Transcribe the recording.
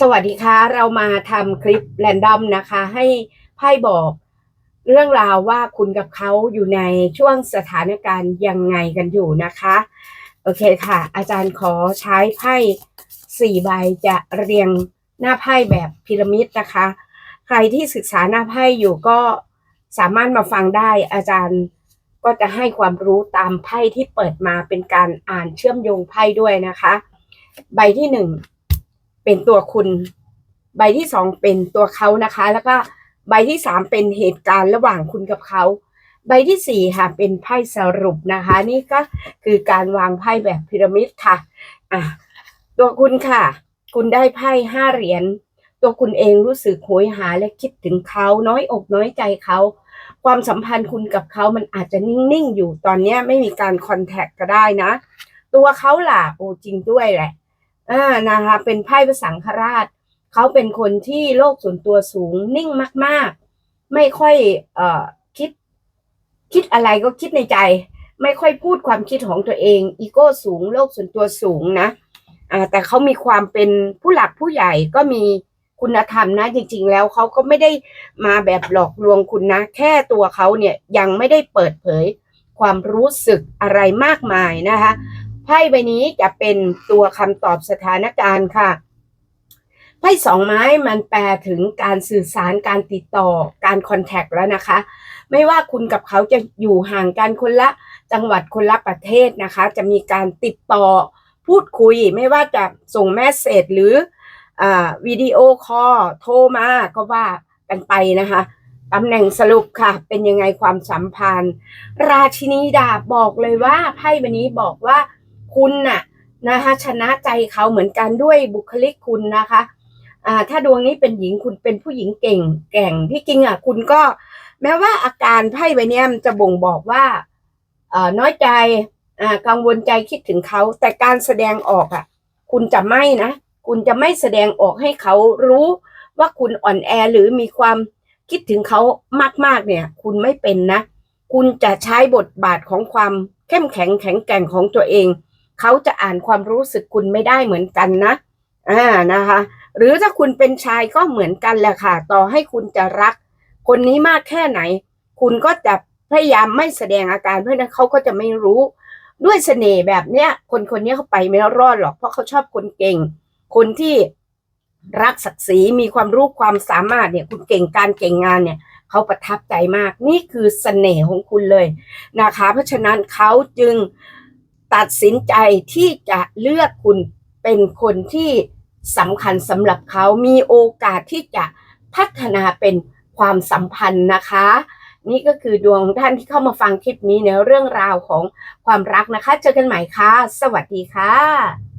สวัสดีค่ะ เรามาทำคลิปแรนดอมนะคะ ให้ไพ่บอกเรื่องราวว่าคุณกับเขาอยู่ในช่วงสถานการณ์ยังไงกันอยู่นะคะ โอเคค่ะ อาจารย์ขอใช้ไพ่สี่ใบจะเรียงหน้าไพ่แบบพีระมิดนะคะ ใครที่ศึกษาหน้าไพ่อยู่ก็สามารถมาฟังได้อาจารย์ก็จะให้ความรู้ตามไพ่ที่เปิดมาเป็นการอ่านเชื่อมโยงไพ่ด้วยนะคะ ใบที่หนึ่ง เป็นตัวคุณ ใบที่สองเป็นตัวเขานะคะ แล้วก็ใบที่สามเป็นเหตุการณ์ระหว่างคุณกับเขาใบที่สี่ค่ะ เป็นไพ่สรุปนะคะ นี่ก็คือการวางไพ่แบบพีระมิดค่ะอะตัวคุณค่ะ คุณได้ไพ่ห้าเหรียญตัวคุณเองรู้สึกโหยหาและคิดถึงเขาน้อยอกน้อยใจเขา ความสัมพันธ์คุณกับเขามันอาจจะนิ่ง ๆ อยู่ตอนนี้ไม่มีการคอนแทคก็ได้นะ ตัวเขาล่ะโอ้จริงด้วยแหละ อ่านะคะเป็นไพ่พระสังฆราช เขาเป็นคนที่โลกส่วนตัวสูงนิ่งมาก ๆ ไม่ค่อยเอ่อคิด คิดอะไรก็คิดในใจ ไม่ค่อยพูดความคิดของตัวเองอีโก้สูง โลกส่วนตัวสูงนะอ่าแต่เขามีความเป็นผู้หลักผู้ใหญ่ก็มีคุณธรรมนะจริง ๆ แล้วเขาก็ไม่ได้มาแบบหลอกลวงคุณนะ แค่ตัวเขาเนี่ยยังไม่ได้เปิดเผยความรู้สึกอะไรมากมายนะคะ ไพ่ใบนี้จะเป็นตัวคำตอบสถานการณ์ค่ะ ไพ่สองไม้มันแปลถึงการสื่อสารการติดต่อการคอนแทคแล้วนะคะ ไม่ว่าคุณกับเขาจะอยู่ห่างกันคนละจังหวัดคนละประเทศนะคะ จะมีการติดต่อพูดคุยไม่ว่าจะส่งแมสเซจหรืออวิดีโอคอลโทรมาก็ว่ากันไปนะคะตำแหน่งสรุปค่ะ เป็นยังไงความสัมพันธ์ ราชินีดาบบอกเลยว่าไพ่ใบนี้บอกว่า คุณน่ะนะคะชนะใจเขาเหมือนกันด้วยบุคลิกคุณนะคะอ่าถ้าดวงนี้เป็นหญิงคุณเป็นผู้หญิงเก่งแก่งที่จริงอะคุณก็แม้ว่าอาการไพ่ใบเนี้ยมันจะบ่งบอกว่าอ่อน้อยใจอ่ากังวลใจคิดถึงเขา แต่การแสดงออกอะ คุณจะไม่นะ คุณจะไม่แสดงออกให้เขารู้ว่าคุณอ่อนแอหรือมีความคิดถึงเขามากๆเนี่ย คุณไม่เป็นนะ คุณจะใช้บทบาทของความเข้มแข็งแข็งแกร่งของตัวเอง เขาจะอ่านความรู้สึกคุณไม่ได้เหมือนกันนะอ่านะคะ หรือถ้าคุณเป็นชายก็เหมือนกันแหละค่ะ ต่อให้คุณจะรัก คนนี้มากแค่ไหน คุณก็จะพยายามไม่แสดงอาการเพราะนั้นเขาก็จะไม่รู้ด้วยเสน่ห์แบบเนี้ย คนคนนี้เขาไปไม่รอดหรอกเพราะเขาชอบคนเก่ง คนที่รักศักดิ์ศรีมีความรู้ความสามารถเนี่ย คุณเก่งการเก่งงานเนี่ยเขาประทับใจมาก นี่คือเสน่ห์ของคุณเลยนะคะ เพราะฉะนั้นเขาจึง ตัดสินใจที่จะเลือกคุณเป็นคนที่สำคัญสำหรับเขามีโอกาสที่จะพัฒนาเป็นความสัมพันธ์นะคะ นี่ก็คือดวงของท่านที่เข้ามาฟังคลิปนี้ในเรื่องราวของความรักนะคะ เจอกันใหม่ค่ะ สวัสดีค่ะ